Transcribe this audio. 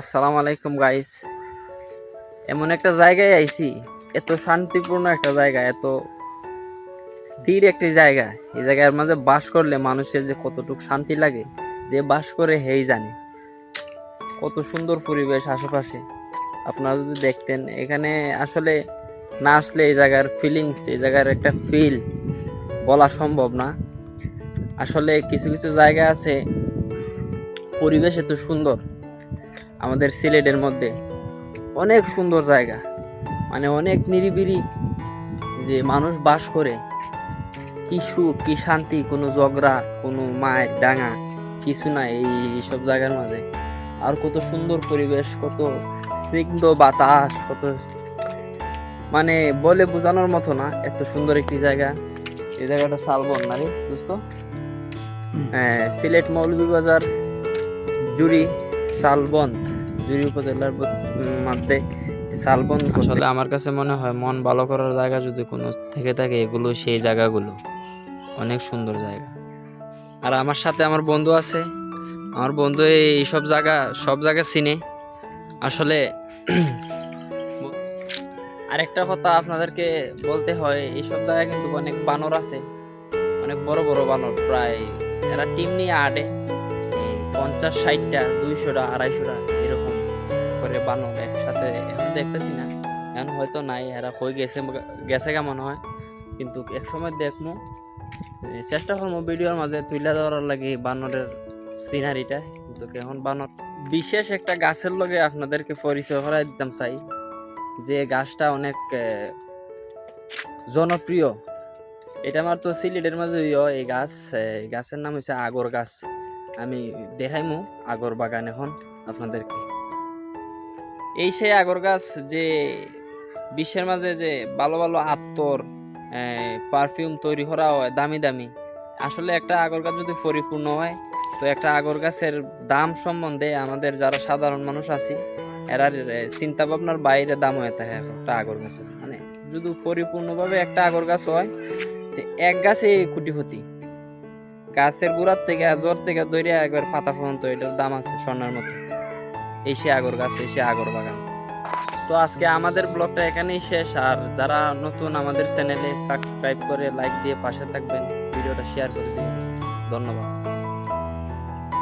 আসসালামু আলাইকুম গাইস এমন একটা জায়গায় আইছি, এত শান্তিপূর্ণ একটা জায়গা, এত স্থির একটি জায়গা। এই জায়গার মাঝে বাস করলে মানুষের যে কতটুকু শান্তি লাগে, যে বাস করে হেই জানে। কত সুন্দর পরিবেশ আশেপাশে। আপনারা যদি দেখতেন, এখানে আসলে না আসলে এই জায়গার ফিলিংস এই জায়গার একটা ফিল বলা সম্ভব না। আসলে কিছু কিছু জায়গা আছে, পরিবেশ এত সুন্দর। আমাদের সিলেটের মধ্যে অনেক সুন্দর জায়গা। মানে অনেক নিরিবিলি যে মানুষ বাস করে। কি সুখ কি শান্তি কোনো ঝগড়া কোনো মায়ের ডাঙা কিছু না এই সব জায়গার মাঝে। আর কত সুন্দর পরিবেশ কত স্নিগ্ধ বাতাস কত মানে বলে বোঝানোর মতো না এত সুন্দর একটি জায়গা। এই জায়গাটা শালবন না রে দোস্ত? হ্যাঁ, সিলেট মৌলভীবাজার জুড়ি শালবন। জুড়ি উপজেলার মধ্যে শালবন আসলে আমার কাছে মনে হয় মন ভালো করার জায়গা যদি কোনো থেকে থাকে, এগুলো সেই জায়গাগুলো। অনেক সুন্দর জায়গা। আর আমার সাথে আমার বন্ধু আছে। আমার বন্ধু এই সব জায়গা সব জায়গা চিনে। আসলে আরেকটা কথা আপনাদেরকে বলতে হয় এইসব জায়গায় কিন্তু অনেক বানর আছে। অনেক বড় বড় বানর, প্রায় এরা টিম নিয়ে আটে। পঞ্চাশ, ষাটটা, দুইশোটা, আড়াইশোটা। করে বানর একসাথে এখন দেখতেছি না। এখন হয়তো নাই, এরা হয়ে গেছে গেছে কেমন হয়। কিন্তু এক সময় দেখব চেষ্টা করব ভিডিওর মাঝে তুলে ধরার লাগে বানরের সিনারিটা কিন্তু এখন বানর, বিশেষ একটা গাছের লগে আপনাদেরকে পরিচয় করাই দিতাম, চাই। যে গাছটা অনেক জনপ্রিয়। এটা আমার তো সিলেটের মাঝে এই গাছ গাছের নাম হচ্ছে আগর গাছ আমি দেখাইমু আগর বাগান এখন আপনাদেরকে। এই সেই আগর গাছ যে বিশ্বের মাঝে যে ভালো ভালো আত্মর পারফিউম তৈরি করা হয়, দামি দামি, আসলে একটা আগর গাছ যদি পরিপূর্ণ হয়, তো একটা আগর গাছের দাম সম্বন্ধে আমাদের যারা সাধারণ মানুষ আছি, এরা চিন্তা ভাবনার বাইরে দাম হয়ে থাকে একটা আগর গাছের। মানে যদি পরিপূর্ণভাবে একটা আগর গাছ হয়, তো এক গাছে কোটিপতি। গাছের গোড়ার থেকে জ্বর থেকে দৈরিয়া একবার পাতা পর্যন্ত এটার দাম আছে স্বর্ণের মতো। এই সে আগর গাছ, এই সে আগর বাগান। তো আজকে আমাদের ব্লগটা এখানেই শেষ। আর যারা নতুন আমাদের চ্যানেলে সাবস্ক্রাইব করে লাইক দিয়ে পাশে থাকবেন, ভিডিওটা শেয়ার করে দিবেন। ধন্যবাদ।